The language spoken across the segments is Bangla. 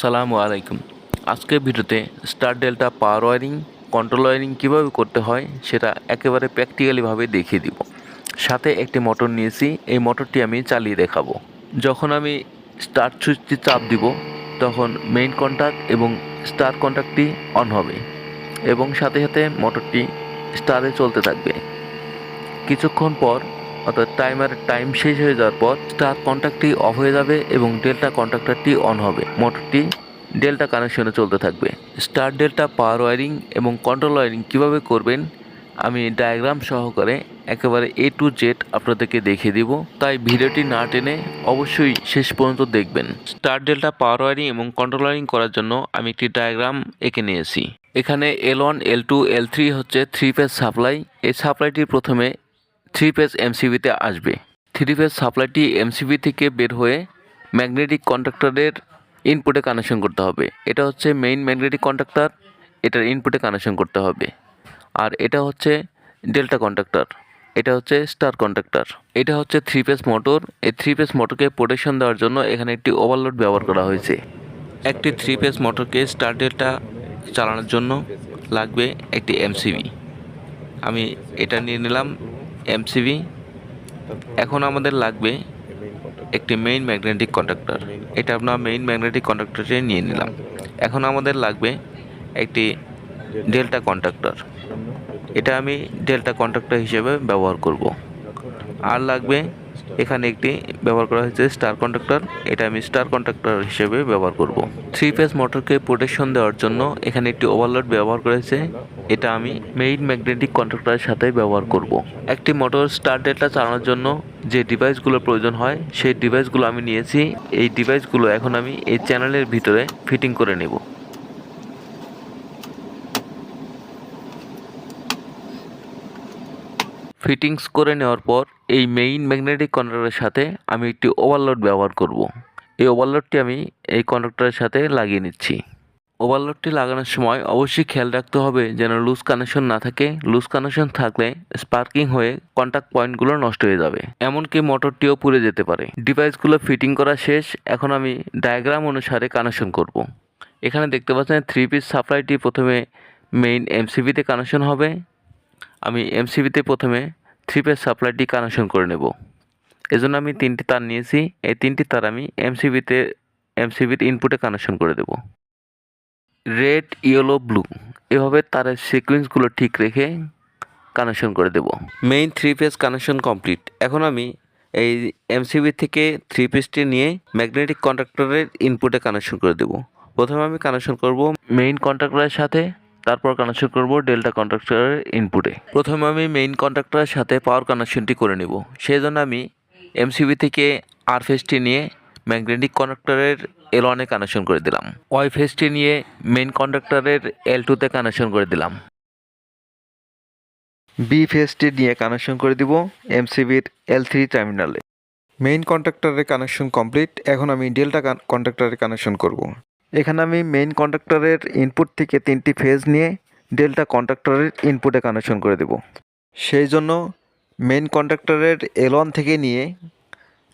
আসসালামু আলাইকুম। আজকের ভিডিওতে star delta power wiring, control wiring কীভাবে করতে হয় সেটা একেবারে প্র্যাকটিক্যালিভাবে দেখিয়ে দিব। সাথে একটি মোটর নিয়েছি, এই মোটরটি আমি চালিয়ে দেখাবো। যখন আমি স্টার্ট সুইচটি চাপ দিব, তখন মেইন কন্ট্যাক্ট এবং স্টার কন্ট্যাক্টটি অন হবে এবং সাথে সাথে মোটরটি স্টারে চলতে থাকবে। কিছুক্ষণ পর অর্থাৎ টাইমার টাইম শেষ হয়ে যাওয়ার পর স্টার কন্ট্যাক্টটি অফ হয়ে যাবে এবং ডেল্টা কন্ট্যাক্টরটি অন হবে। মোটরটি ডেল্টা কানেকশনে চলতে থাকবে। স্টার ডেল্টা পাওয়ার ওয়ারিং এবং কন্ট্রোল ওয়ারিং কীভাবে করবেন, আমি ডায়াগ্রাম সহকারে একেবারে এ টু জেড আপনাদেরকে দেখিয়ে দিব। তাই ভিডিওটি না টেনে অবশ্যই শেষ পর্যন্ত দেখবেন। স্টার ডেল্টা পাওয়ার ওয়ারিং এবং কন্ট্রোল ওয়ারিং করার জন্য আমি একটি ডায়াগ্রাম এঁকে নিয়েছি। এখানে L one L two L three হচ্ছে থ্রি ফেজ সাপ্লাই এই সাপ্লাইটি প্রথমে থ্রি পেজ এমসিবিতে আসবে। থ্রি পেজ সাপ্লাইটি এমসিবি থেকে বের হয়ে ম্যাগনেটিক কন্ডাক্টরের ইনপুটে কানেকশন করতে হবে। এটা হচ্ছে মেইন ম্যাগনেটিক কন্ডাক্টর, এটার ইনপুটে কানেকশন করতে হবে। আর এটা হচ্ছে ডেল্টা কন্ডাক্টর, এটা হচ্ছে স্টার কন্ডাক্টর। এটা হচ্ছে থ্রি পেজ মোটর, এই থ্রি পেজ মোটরকে প্রোটেকশন দেওয়ার জন্য এখানে একটি ওভারলোড ব্যবহার করা হয়েছে। একটি থ্রি পেজ মোটরকে স্টার ডেল্টা চালানোর জন্য লাগবে একটি এমসিবি আমি এটা নিয়ে নিলাম। এমসিবি এখন আমাদের লাগবে একটি মেইন ম্যাগনেটিক কন্ডাক্টর এটা আমরা মেইন ম্যাগনেটিক কন্ডাক্টরে নিয়ে নিলাম। এখন আমাদের লাগবে একটি ডেল্টা কন্ডাক্টর এটা আমি ডেল্টা কন্ডাক্টর হিসেবে ব্যবহার করব। আর লাগবে এখানে একটি, ব্যবহার করা হয়েছে স্টার কন্ডাক্টর এটা আমি স্টার কন্ডাক্টর হিসেবে ব্যবহার করব। থ্রি ফেজ মোটরকে প্রোটেকশন দেওয়ার জন্য এখানে একটি ওভারলোড ব্যবহার করেছে। এটা আমি মেইন ম্যাগনেটিক কন্ডাক্টরের সাথে ব্যবহার করব। একটি মোটর স্টার ডেল্টা চালানোর জন্য যে ডিভাইসগুলো প্রয়োজন হয়, সেই ডিভাইসগুলো আমি নিয়েছি। এই ডিভাইসগুলো এখন আমি এই চ্যানেলের ভিতরে ফিটিং করে নেব। ফিটিংস করে নেওয়ার পর এই মেইন ম্যাগনেটিক কন্ডাক্টরের সাথে আমি একটি ওভারলোড ব্যবহার করব। এই ওভারলোডটি আমি এই কন্ডাক্টরের সাথে লাগিয়ে নিচ্ছি। ওভারলোডটি লাগানোর সময় অবশ্যই খেয়াল রাখতে হবে যেন লুজ কানেকশন না থাকে। লুজ কানেকশন থাকলে স্পার্কিং হয়ে কন্ট্যাক্ট পয়েন্টগুলো নষ্ট হয়ে যাবে। এমনকি মোটরটিও পুড়ে যেতে পারে। ডিভাইসগুলো ফিটিং করা শেষ। এখন আমি ডায়াগ্রাম অনুসারে কানেকশন করব। এখানে দেখতে পাচ্ছেন থ্রি পিস সাপ্লাইটি প্রথমে মেইন এমসিবিতে কানেকশন হবে। আমি এমসিবিতে প্রথমে থ্রি পিস সাপ্লাইটি কানেকশন করে নেব। এজন্য আমি তিনটি তার নিয়েছি। এই তিনটি তার আমি এমসিবিতে এমসিবির ইনপুটে কানেকশন করে দেব। রেড ইয়েলো ব্লু এভাবে তারের সিকোয়েন্সগুলো ঠিক রেখে কানেকশন করে দেব। Main three phase connection complete এখন আমি এই এমসিবি থেকে থ্রি পিসটি নিয়ে ম্যাগনেটিক কন্ডাক্টরের ইনপুটে কানেকশন করে দেব। প্রথমে আমি কানেকশন করব মেইন কন্ডাক্টরের সাথে, তারপর কানেকশন করব ডেল্টা কন্ডাক্টরের ইনপুটে প্রথমে আমি মেইন কন্ডাক্টরের সাথে পাওয়ার কানেকশনটি করে নেব। সেই জন্য আমি এমসিবি থেকে আর ফেসটি নিয়ে ম্যাগনেটিক কন্ডাক্টরের এল ওয়ানে কানেকশন করে দিলাম। ওয়াই ফেসটি নিয়ে মেন কন্ডাক্টরের এল টুতে কানেকশন করে দিলাম। বি ফেসটি নিয়ে কানেকশন করে দিব এমসিবির এল থ্রি টার্মিনালে মেইন কন্ট্রাক্টরের কানেকশন কমপ্লিট এখন আমি ডেল্টা কন্ট্রাক্টরের কানেকশন করব। এখানে আমি মেইন কন্ট্রাক্টরের ইনপুট থেকে তিনটি ফেজ নিয়ে ডেল্টা কন্ট্রাক্টরের ইনপুটে কানেকশন করে দেব। সেই জন্য মেইন কন্ট্রাক্টরের এল ওয়ান থেকে নিয়ে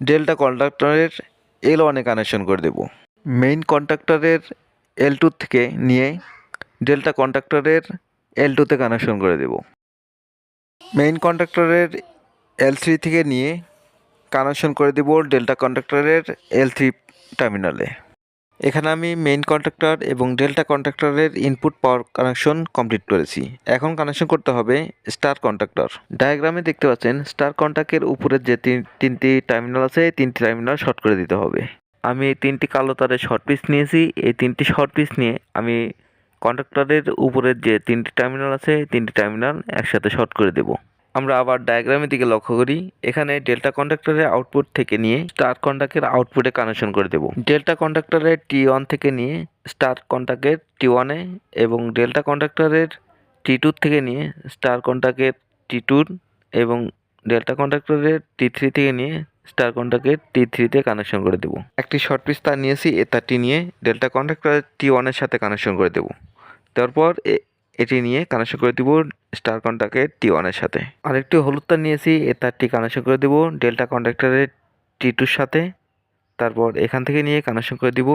ডেল্টা কন্ট্রাক্টরের এল ওয়ানে কানেকশন করে দেব। মেইন কন্ট্রাক্টরের এল টু থেকে নিয়ে ডেল্টা কন্ট্রাক্টরের এল টুতে কানেকশন করে দেব। মেইন কন্ডাক্টরের এল থ্রি থেকে নিয়ে কানেকশন করে দেব ডেল্টা কন্ডাক্টরের এল থ্রি টার্মিনালে এখানে আমি মেইন কন্ডাক্টর এবং ডেল্টা কন্ডাক্টরের ইনপুট পাওয়ার কানেকশন কমপ্লিট করেছি। এখন কানেকশন করতে হবে স্টার কন্ডাক্টর ডায়াগ্রামে দেখতে পাচ্ছেন স্টার কন্ট্যাক্টের উপরের যে তিন, তিনটি টার্মিনাল আছে তিনটি টার্মিনাল শর্ট করে দিতে হবে। আমি এই তিনটি কালো তারের শর্ট পিস নিয়েছি, এই তিনটি শর্ট পিস নিয়ে আমি কন্ডাক্টরের উপরের যে তিনটি টার্মিনাল আছে তিনটি টার্মিনাল একসাথে শর্ট করে দেব। আমরা আবার ডায়াগ্রামের দিকে লক্ষ্য করি। এখানে ডেল্টা কন্ডাক্টরের আউটপুট থেকে নিয়ে স্টার কন্ডাক্টের আউটপুটে কানেকশন করে দেব। ডেল্টা কন্ডাক্টরের টি ওয়ান থেকে নিয়ে স্টার কন্ডাক্টের টি ওয়ানে এবং ডেল্টা কন্ডাক্টরের টি টু থেকে নিয়ে স্টার কন্ডাক্টের টি টুর এবং ডেল্টা কন্ডাক্টরের টি থ্রি থেকে নিয়ে স্টার কন্ট্যাক্টের টি থ্রিতে কানেকশন করে দেবো। একটি শর্ট পিস তার নিয়েছি, এ তারটি নিয়ে ডেল্টা কন্ট্যাক্টরের টি ওয়ানের সাথে কানেকশন করে দেবো। তারপর এটি নিয়ে কানেকশন করে দিব স্টার কন্ট্যাক্টের টি ওয়ানের সাথে। আরেকটি হলুদ তার নিয়েছি, এ তারটি কানেকশন করে দেবো ডেল্টা কন্ট্যাক্টরের টি টুর সাথে। তারপর এখান থেকে নিয়ে কানেকশন করে দিব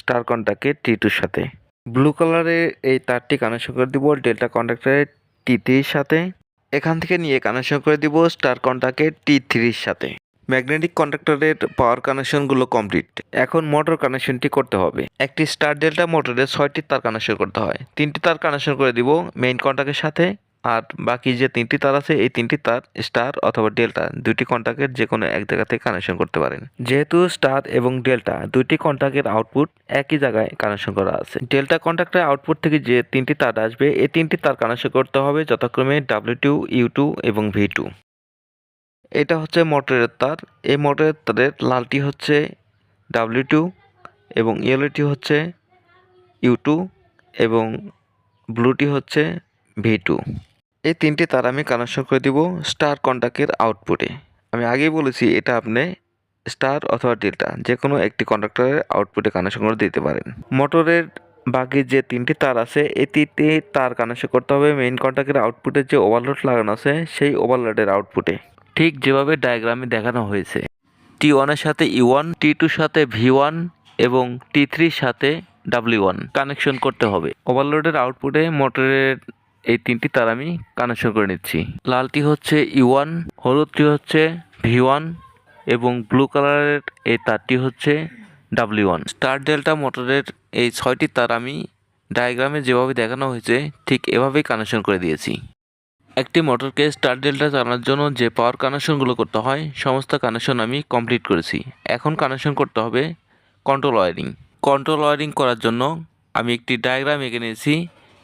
স্টার কন্ট্যাক্টের টি টুর সাথে। ব্লু কালারের এই তারটি কানেকশন করে দিব ডেল্টা কন্ট্যাক্টরের টি থ্রির সাথে। এখান থেকে নিয়ে কানেকশন করে দিব স্টার কন্ট্যাক্টের টি থ্রির সাথে। ম্যাগনেটিক কন্ডাক্টরের পাওয়ার কানেকশনগুলো কমপ্লিট এখন মোটর কানেকশনটি করতে হবে। একটি স্টার ডেল্টা মোটরে ছয়টি তার কানেকশন করতে হয়। তিনটি তার কানেকশন করে দিব মেইন কন্ট্যাক্টের সাথে আর বাকি যে তিনটি তার আছে, এই তিনটি তার স্টার অথবা ডেল্টা দুইটি কন্ট্যাক্টের যে কোনো এক জায়গা থেকে কানেকশন করতে পারেন। যেহেতু স্টার এবং ডেল্টা দুইটি কন্ট্যাক্টের আউটপুট একই জায়গায় কানেকশন করা আছে। ডেল্টা কন্ট্যাক্টের আউটপুট থেকে যে তিনটি তার আসবে, এই তিনটি তার কানেকশন করতে হবে যথাক্রমে ডাব্লিউ টু ইউ টু এবং ভি টু এটা হচ্ছে মোটরের তার। এই মোটরের তারের লালটি হচ্ছে ডাব্লিউ টু এবং ইয়েলোটি হচ্ছে ইউ টু এবং ব্লুটি হচ্ছে ভি টু এই তিনটি তার আমি কানেকশন করে দিব স্টার কন্ট্যাক্টের আউটপুটে আমি আগেই বলেছি এটা আপনি স্টার অথবা ডেল্টা যে কোনো একটি কন্ডাক্টরের আউটপুটে কানেকশন করে দিতে পারেন। মোটরের বাকি যে তিনটি তার আছে, এই তিনটি তার কানেকশন করতে হবে মেইন কন্ট্যাক্টের আউটপুটে যে ওভারলোড লাগানো আছে, সেই ওভারলোডের আউটপুটে ঠিক যেভাবে ডায়াগ্রামে দেখানো হয়েছে। টি ওয়ানের সাথে ই ওয়ান টি টুর সাথে ভি ওয়ান এবং টি থ্রির সাথে ডাব্লিউ ওয়ান কানেকশন করতে হবে। ওভারলোডের আউটপুটে মোটরের এই তিনটি তার আমি কানেকশন করে নিচ্ছি। লালটি হচ্ছে ই ওয়ান হলুদটি হচ্ছে ভি ওয়ান এবং ব্লু কালারের এই তারটি হচ্ছে ডাব্লিউ ওয়ান স্টার ডেল্টা মোটরের এই ছয়টি তার আমি ডায়াগ্রামে যেভাবে দেখানো হয়েছে, ঠিক এভাবেই কানেকশন করে দিয়েছি। একটি মোটরকে স্টার ডেল্টা চালানোর জন্য যে পাওয়ার কানেকশনগুলো করতে হয়, সমস্ত কানেকশন আমি কমপ্লিট করেছি। এখন কানেকশন করতে হবে কন্ট্রোল ওয়ারিং কন্ট্রোল ওয়ারিং করার জন্য আমি একটি ডায়াগ্রাম এঁকে নিয়েছি।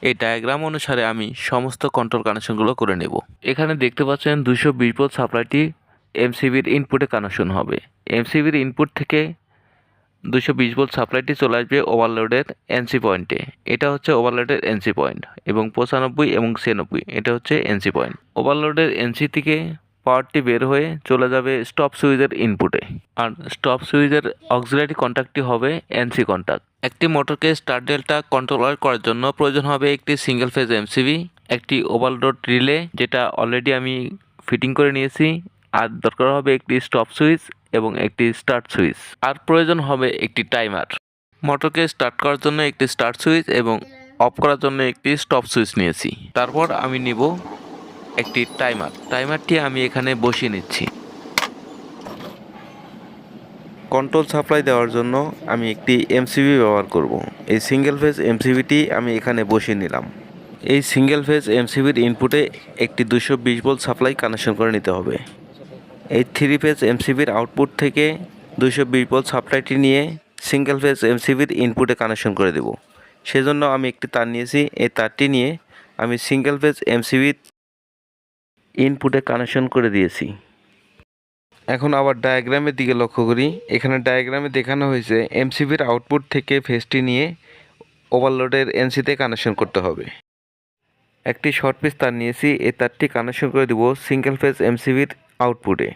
এই ডায়াগ্রাম অনুসারে আমি সমস্ত কন্ট্রোল কানেকশনগুলো করে নেব। এখানে দেখতে পাচ্ছেন দুশো বিশ ভোল্ট সাপ্লাইটি এমসিবির ইনপুটে কানেকশন হবে। এমসিবির ইনপুট থেকে দুশো বিশ ভোল্ট সাপ্লাইটি চলে আসবে ওভারলোডের এনসি পয়েন্টে এটা হচ্ছে ওভারলোডের এনসি পয়েন্ট এবং পঁচানব্বই এবং ছিয়ানব্বই, এটা হচ্ছে এনসি পয়েন্ট ওভারলোডের এনসি থেকে পাওয়ারটি বের হয়ে চলে যাবে স্টপ সুইচের ইনপুটে আর স্টপ সুইচের অক্সিলারি কন্ট্যাক্টটি হবে এনসি কন্ট্যাক্ট একটি মোটরকে স্টার ডেল্টা কন্ট্রোলার করার জন্য প্রয়োজন হবে একটি সিঙ্গেল ফেজ এমসিবি একটি ওভারলোড রিলে যেটা অলরেডি আমি ফিটিং করে নিয়েছি। আর দরকার হবে একটি স্টপ সুইচ এবং একটি স্টার্ট সুইচ। আর প্রয়োজন হবে একটি টাইমার। মোটরকে স্টার্ট করার জন্য একটি স্টার্ট সুইচ এবং অফ করার জন্য একটি স্টপ সুইচ নিয়েছি। তারপর আমি নিব একটি টাইমার। টাইমারটি আমি এখানে বসিয়ে নিচ্ছি। কন্ট্রোল সাপ্লাই দেওয়ার জন্য আমি একটি এমসিবি ব্যবহার করব। এই সিঙ্গেল ফেজ এমসিবিটি আমি এখানে বসিয়ে নিলাম। এই সিঙ্গেল ফেজ এমসিবির ইনপুটে একটি দুশো বিশ ভোল্ট সাপ্লাই কানেকশন করে নিতে হবে। এই থ্রি ফেজ এমসিবির আউটপুট থেকে দুশো বিশ ভোল্ট সাপ্লাইটি নিয়ে সিঙ্গেল ফেজ এমসিবির ইনপুটে কানেকশন করে দেব। সেজন্য আমি একটি তার নিয়েছি। এই তারটি নিয়ে আমি সিঙ্গেল ফেজ এমসিবির ইনপুটে কানেকশন করে দিয়েছি। এখন আবার ডায়াগ্রামের দিকে লক্ষ্য করি। এখানে ডায়াগ্রামে দেখানো হয়েছে এমসিবির আউটপুট থেকে ফেজটি নিয়ে ওভারলোডের এনসিতে কানেকশন করতে হবে। একটি শর্ট পিস তার নিয়েছি, এই তারটি কানেকশন করে দিব সিঙ্গেল ফেজ এমসিবির আউটপুটে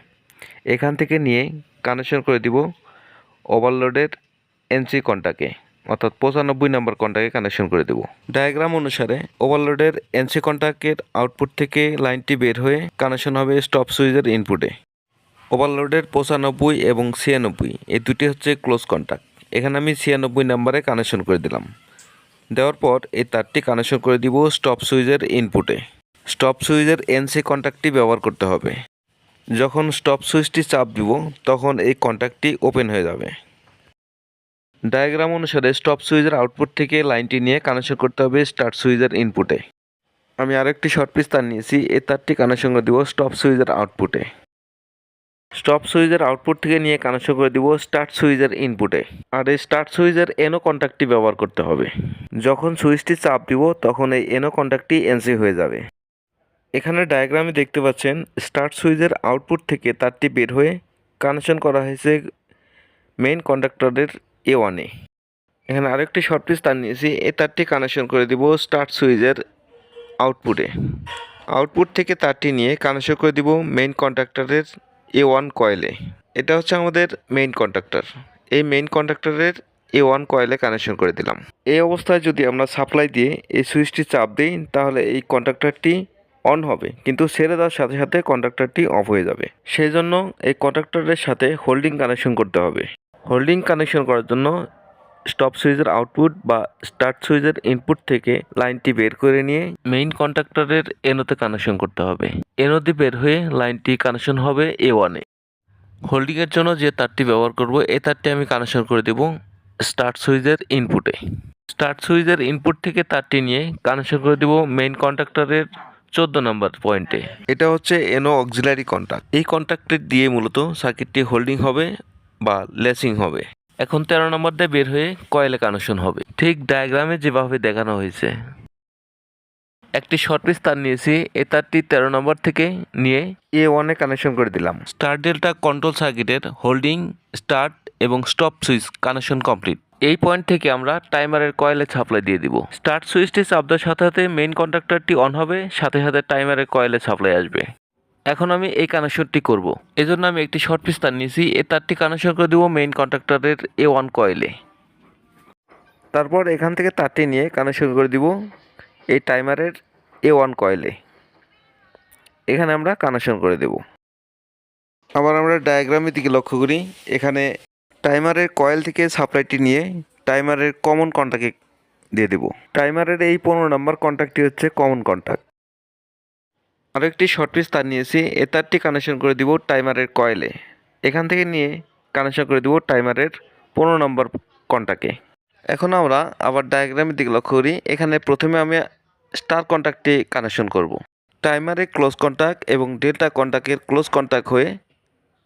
এখান থেকে নিয়ে কানেকশন করে দিব ওভারলোডের এনসি কন্টাকে অর্থাৎ পঁচানব্বই নম্বর কন্টাকে কানেকশন করে দেব। ডায়াগ্রাম অনুসারে ওভারলোডের এনসি কন্টাক্টের আউটপুট থেকে লাইনটি বের হয়ে কানেকশন হবে স্টপ সুইচের ইনপুটে ওভারলোডের পঁচানব্বই এবং ছিয়ানব্বই, এই দুটি হচ্ছে ক্লোজ কন্টাক্ট এখানে আমি ছিয়ানব্বই নাম্বারে কানেকশন করে দিলাম। দেওয়ার পর এই তারটি কানেকশন করে দিব স্টপ সুইচের ইনপুটে স্টপ সুইচের এনসি কন্ট্যাক্টটি ব্যবহার করতে হবে। যখন স্টপ সুইচটি চাপ দিব, তখন এই কন্ট্যাক্টটি ওপেন হয়ে যাবে। ডায়াগ্রাম অনুসারে স্টপ সুইচের আউটপুট থেকে লাইনটি নিয়ে কানেকশন করতে হবে স্টার্ট সুইচের ইনপুটে আমি আরেকটি শর্ট পিস তার নিয়েছি, এই তারটি কানেকশন করে দিব স্টপ সুইচের আউটপুটে স্টপ সুইচের আউটপুট থেকে নিয়ে কানেকশন করে দিব স্টার্ট সুইচের ইনপুটে আর এই স্টার্ট সুইচের এনো কন্ট্যাক্টটি ব্যবহার করতে হবে। যখন সুইচটি চাপ দিব, তখন এই এনো কন্ট্যাক্টটি এনসি হয়ে যাবে। এখানে ডায়াগ্রামে দেখতে পাচ্ছেন স্টার্ট সুইচের আউটপুট থেকে তারটি বের হয়ে কানেকশন করা হয়েছে মেইন কন্ডাক্টরের এ। ওয়ানে এখানে আরেকটি শর্ট পিস তার নিয়েছি এই তারটি কানেকশন করে দিব স্টার্ট সুইচের আউটপুটে আউটপুট থেকে তারটি নিয়ে কানেকশন করে দিব মেইন কন্ডাক্টরের এ ওয়ান কয়েলে এটা হচ্ছে আমাদের মেইন কন্ডাক্টর এই মেইন কন্ডাক্টরের এ ওয়ান কয়েলে কানেকশন করে দিলাম। এই অবস্থায় যদি আমরা সাপ্লাই দিয়ে এই সুইচটি চাপ দিই, তাহলে এই কন্ডাক্টরটি অন হবে। কিন্তু ছেড়ে দেওয়ার সাথে সাথে কন্ডাক্টরটি অফ হয়ে যাবে। সেই জন্য এই কন্ডাক্টরের সাথে হোল্ডিং কানেকশন করতে হবে। হোল্ডিং কানেকশন করার জন্য স্টপ সুইচের আউটপুট বা স্টার্ট সুইচের ইনপুট থেকে লাইনটি বের করে নিয়ে মেইন কন্ট্রাক্টরের এনোতে কানেকশন করতে হবে। এনোতে বের হয়ে লাইনটি কানেকশন হবে এ। ওয়ানে হোল্ডিংয়ের জন্য যে তারটি ব্যবহার করব এ তারটি আমি কানেকশন করে দেব স্টার্ট সুইচের ইনপুটে স্টার্ট সুইচের ইনপুট থেকে তারটি নিয়ে কানেকশন করে দেব মেইন কন্ট্রাক্টরের চোদ্দ নম্বর পয়েন্টে এটা হচ্ছে এনো অক্সিলারি কন্ট্যাক্ট এই কন্ট্যাক্টটি দিয়ে মূলত সার্কিটটি হোল্ডিং হবে বা লেসিং হবে। এখন তেরো নম্বর দিয়ে বের হয়ে কয়েলে কানেকশন হবে। ঠিক ডায়াগ্রামে যেভাবে দেখানো হয়েছে। একটি শর্ট পিস তার নিয়েছি। এ তারটি তেরো নম্বর থেকে নিয়ে এ ওয়ানে কানেকশন করে দিলাম। স্টার ডেল্টা কন্ট্রোল সার্কিটের হোল্ডিং স্টার্ট এবং স্টপ সুইচ কানেকশন কমপ্লিট এই পয়েন্ট থেকে আমরা টাইমারের কয়েলে সাপ্লাই দিয়ে দিব। স্টার্ট সুইচটি চাপ দেওয়ার সাথে সাথে মেইন কন্ট্রাক্টরটি অন হবে সাথে সাথে টাইমারের কয়েলে সাপ্লাই আসবে। এখন আমি এই কানেকশনটি করব। এজন্য আমি একটি শর্ট পিস তার নিয়েছি। এ তারটি কানেকশন করে দেবো মেইন কন্ট্রাক্টরের এ ওয়ান কয়েলে তারপর এখান থেকে তারটি নিয়ে কানেকশন করে দিব এই টাইমারের এ ওয়ান কয়েলে। এখানে আমরা কানেকশন করে দেব। আবার আমরা ডায়াগ্রামের দিকে লক্ষ্য করি। এখানে টাইমারের কয়েল থেকে সাপ্লাইটি নিয়ে টাইমারের কমন কন্ট্যাক্টে দিয়ে দেব। টাইমারের এই পনেরো নম্বর কন্ট্যাক্টটি হচ্ছে কমন কন্ট্যাক্ট একটি শর্ট পিস তার নিয়েছি। এ তারটি কানেকশন করে দিব টাইমারের কয়েলে। এখান থেকে নিয়ে কানেকশন করে দিব টাইমারের পনেরো নম্বর কন্ট্যাক্টে এখন আমরা আবার ডায়াগ্রামের দিকে লক্ষ্য করি। এখানে প্রথমে আমি স্টার কন্ট্যাক্টটি কানেকশন করব। টাইমারে ক্লোজ কন্ট্যাক্ট এবং ডেল্টা কন্ট্যাক্টের ক্লোজ কন্ট্যাক্ট হয়ে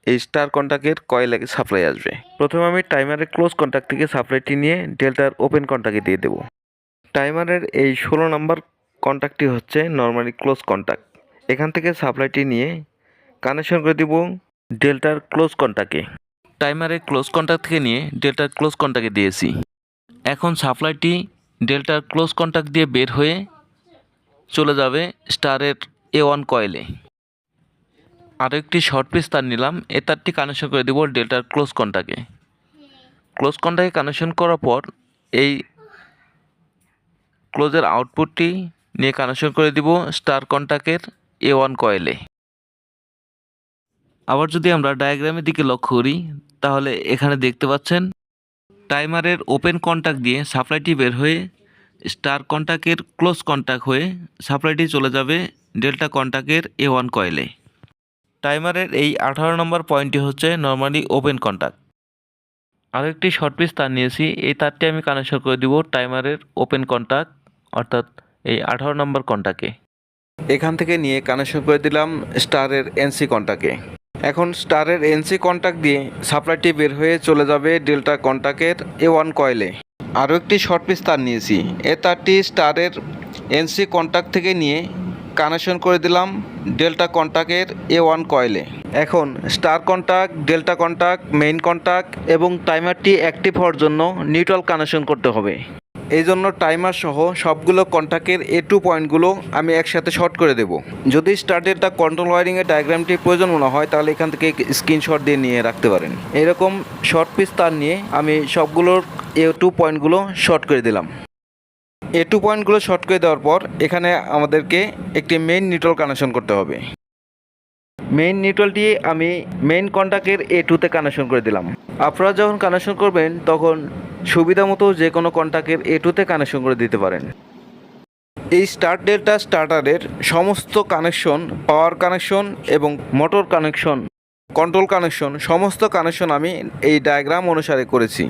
এই স্টার কন্ট্যাক্টের কয়েলে সাপ্লাই আসবে। প্রথমে আমি টাইমারের ক্লোজ কন্ট্যাক্ট থেকে সাপ্লাইটি নিয়ে ডেল্টার ওপেন কন্ট্যাক্টে দিয়ে দেবো। টাইমারের এই ষোলো নম্বর কন্ট্যাক্টটি হচ্ছে নর্মালি ক্লোজ কন্ট্যাক্ট এখান থেকে সাপ্লাইটি নিয়ে কানেকশন করে দিব ডেল্টার ক্লোজ কন্ট্যাক্টে টাইমারের ক্লোজ কন্ট্যাক্ট থেকে নিয়ে ডেল্টার ক্লোজ কন্ট্যাক্টে দিয়েছি। এখন সাপ্লাইটি ডেল্টার ক্লোজ কন্ট্যাক্ট দিয়ে বের হয়ে চলে যাবে স্টারের এ ওয়ান কয়েলে আরও একটি শর্ট পিস তার নিলাম। এ তারটি কানেকশন করে দেবো ডেল্টার ক্লোজ কন্ট্যাক্টে ক্লোজ কন্ট্যাক্টে কানেকশন করার পর এই ক্লোজের আউটপুটটি নিয়ে কানেকশন করে দিব স্টার কন্ট্যাক্টের এ ওয়ান কয়েলে আবার যদি আমরা ডায়াগ্রামের দিকে লক্ষ্য করি, তাহলে এখানে দেখতে পাচ্ছেন টাইমারের ওপেন কন্ট্যাক্ট দিয়ে সাপ্লাইটি বের হয়ে স্টার কন্ট্যাক্টের ক্লোজ কন্ট্যাক্ট হয়ে সাপ্লাইটি চলে যাবে ডেল্টা কন্ট্যাক্টের এ ওয়ান কয়েলে টাইমারের এই আঠারো নম্বর পয়েন্টটি হচ্ছে নর্মালি ওপেন কন্ট্যাক্ট আরও একটি শর্ট পিস তার নিয়েছি, এই তারটি আমি কানেকশন করে দিব টাইমারের ওপেন কন্ট্যাক্ট অর্থাৎ এই আঠারো নম্বর কন্ট্যাক্টে এখান থেকে নিয়ে কানেকশন করে দিলাম স্টারের এনসি কন্ট্যাক্টে এখন স্টারের এনসি কন্ট্যাক্ট দিয়ে সাপ্লাইটি বের হয়ে চলে যাবে ডেল্টা কন্ট্যাক্টের এ ওয়ান কয়েলে আরও একটি শর্ট পিস তার নিয়েছি। এ তারটি স্টারের এনসি কন্ট্যাক্ট থেকে নিয়ে কানেকশন করে দিলাম ডেল্টা কন্ট্যাক্টের এ ওয়ান কয়েলে এখন star contact delta contact main contact এবং টাইমারটি অ্যাক্টিভ হওয়ার জন্য নিউট্রাল কানেকশন করতে হবে। এই জন্য টাইমার সহ সবগুলো কন্ট্যাক্টের এ টু পয়েন্টগুলো আমি একসাথে শর্ট করে দেব। যদি স্টার্টেরটা কন্ট্রোল ওয়ারিংয়ের ডায়াগ্রামটি প্রয়োজন মনে হয়, তাহলে এখান থেকে স্ক্রিনশট দিয়ে নিয়ে রাখতে পারেন। এরকম শর্ট পিস তার নিয়ে আমি সবগুলোর এ টু পয়েন্টগুলো শর্ট করে দিলাম। এ টু পয়েন্টগুলো শর্ট করে দেওয়ার পর এখানে আমাদেরকে একটি মেইন নিউট্রাল কানেকশন করতে হবে। মেইন নিউট্রালটি আমি মেইন কন্ট্যাক্টের এ টুতে কানেকশন করে দিলাম। আপনারা যখন কানেকশন করবেন, তখন সুবিধা মতো যে কোনো কন্ট্যাক্টের এ টুতে কানেকশন করে দিতে পারেন। এই স্টার ডেল্টা স্টার্টারের সমস্ত কানেকশন পাওয়ার কানেকশন এবং মোটর কানেকশন কন্ট্রোল কানেকশন সমস্ত কানেকশন আমি এই ডায়াগ্রাম অনুসারে করেছি।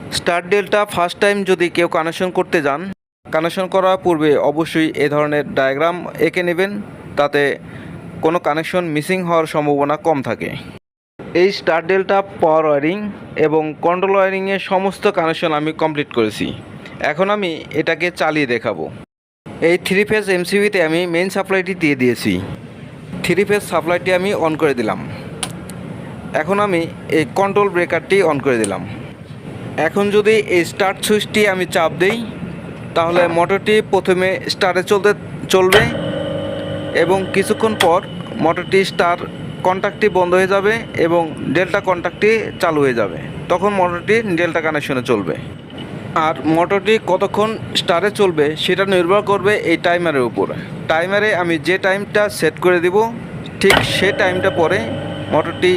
স্টার ডেল্টা ফার্স্ট টাইম যদি কেউ কানেকশন করতে যান কানেকশন করার পূর্বে অবশ্যই এ ধরনের ডায়াগ্রাম এঁকে নেবেন। তাতে কোনো কানেকশন মিসিং হওয়ার সম্ভাবনা কম থাকে। এই স্টার ডেল্টা পাওয়ার ওয়ারিং এবং কন্ট্রোল ওয়ারিংয়ের সমস্ত কানেকশন আমি কমপ্লিট করেছি। এখন আমি এটাকে চালিয়ে দেখাবো। এই থ্রি ফেজ এমসিবিতে আমি মেইন সাপ্লাইটি দিয়ে দিয়েছি। থ্রি ফেজ সাপ্লাইটি আমি অন করে দিলাম। এখন আমি এই কন্ট্রোল ব্রেকারটি অন করে দিলাম। এখন যদি এই স্টার্ট সুইচটি আমি চাপ দেই, তাহলে মোটরটি প্রথমে স্টারে চলতে, চলবে। এবং কিছুক্ষণ পর মোটরটি স্টার কন্ট্যাক্টটি বন্ধ হয়ে যাবে এবং ডেল্টা কন্ট্যাক্টটি চালু হয়ে যাবে। তখন মোটরটি ডেল্টা কানেকশনে চলবে। আর মোটরটি কতক্ষণ স্টারে চলবে সেটা নির্ভর করবে এই টাইমারের উপর। টাইমারে আমি যে টাইমটা সেট করে দিব, ঠিক সে টাইমটা পরে মোটরটি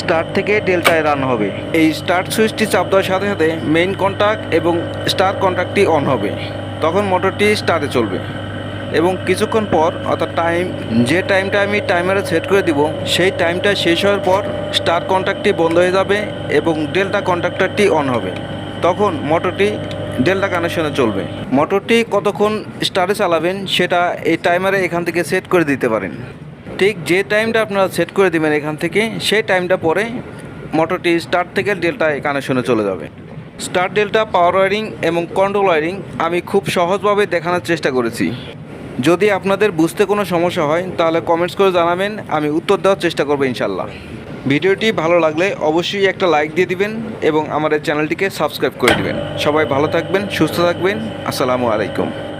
স্টার থেকে ডেল্টায় রান হবে। এই স্টার্ট সুইচটি চাপ দেওয়ার সাথে সাথে মেইন কন্ট্যাক্ট এবং স্টার কন্ট্যাক্টটি অন হবে। তখন মোটরটি স্টারে চলবে। এবং কিছুক্ষণ পর, অর্থাৎ টাইম যে টাইমটা আমি টাইমারে সেট করে দিব, সেই টাইমটা শেষ হওয়ার পর স্টার কন্ট্যাক্টটি বন্ধ হয়ে যাবে এবং ডেল্টা কন্ট্যাক্টরটি অন হবে। তখন মোটরটি ডেল্টা কানেকশনে চলবে। মোটরটি কতক্ষণ স্টারে চালাবেন, সেটা এই টাইমারে এখান থেকে সেট করে দিতে পারেন। ঠিক যে টাইমটা আপনারা সেট করে দেবেন এখান থেকে, সেই টাইমটা পরে মোটরটি স্টার্ট থেকে ডেল্টায় কানেকশনে চলে যাবে। স্টার ডেল্টা পাওয়ার ওয়ারিং এবং কন্ট্রোল ওয়ারিং আমি খুব সহজভাবে দেখানোর চেষ্টা করেছি। যদি আপনাদের বুঝতে কোনো সমস্যা হয়, তাহলে কমেন্টস করে জানাবেন, আমি উত্তর দেওয়ার চেষ্টা করব ইনশাল্লাহ ভিডিওটি ভালো লাগলে অবশ্যই একটা লাইক দিয়ে দিবেন এবং আমাদের চ্যানেলটিকে সাবস্ক্রাইব করে দিবেন। সবাই ভালো থাকবেন, সুস্থ থাকবেন, আসসালামু আলাইকুম।